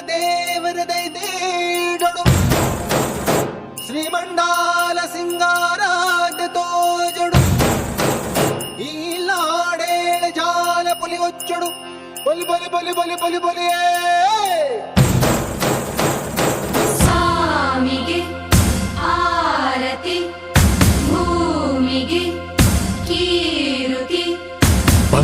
దేవరదైదేడడు శ్రీమండాల సింగారాటతో జడు. ఈలాడే జాల పులి వచ్చడు. బొలి బొలి బొలి బొలి బొలి బొలి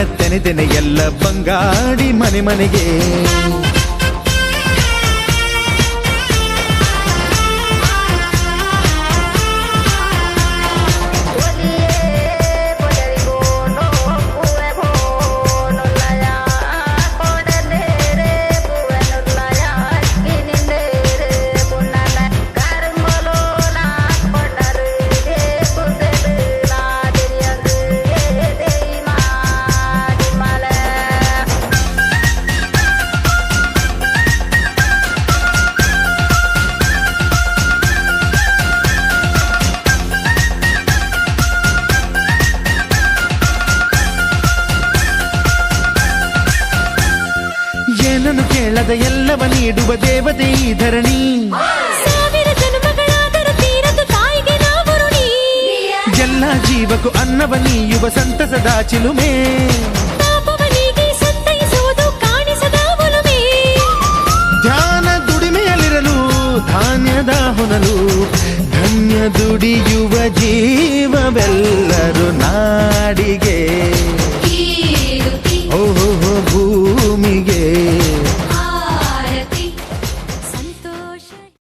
ಬಂಗಾರ ತೆನೆ ತೆನೆ ಎಲ್ಲ ಬಂಗಾಡಿ ಮನೆ ಮನೆಗೆ ಕೇಳದ ಎಲ್ಲವ ನೀಡುವ ದೇವತೆ ಈ ಧರಣಿ. ಎಲ್ಲ ಜೀವಕ್ಕೂ ಅನ್ನವ ನೀಯುವ ಸಂತಸದ ಚಿಲುಮೆ. ಧ್ಯಾನ ದುಡಿಮೆಯಲ್ಲಿರಲು ಧಾನ್ಯದ ಹೊನಲು ಧನ್ಯ ದುಡಿಯುವ ಜೀವ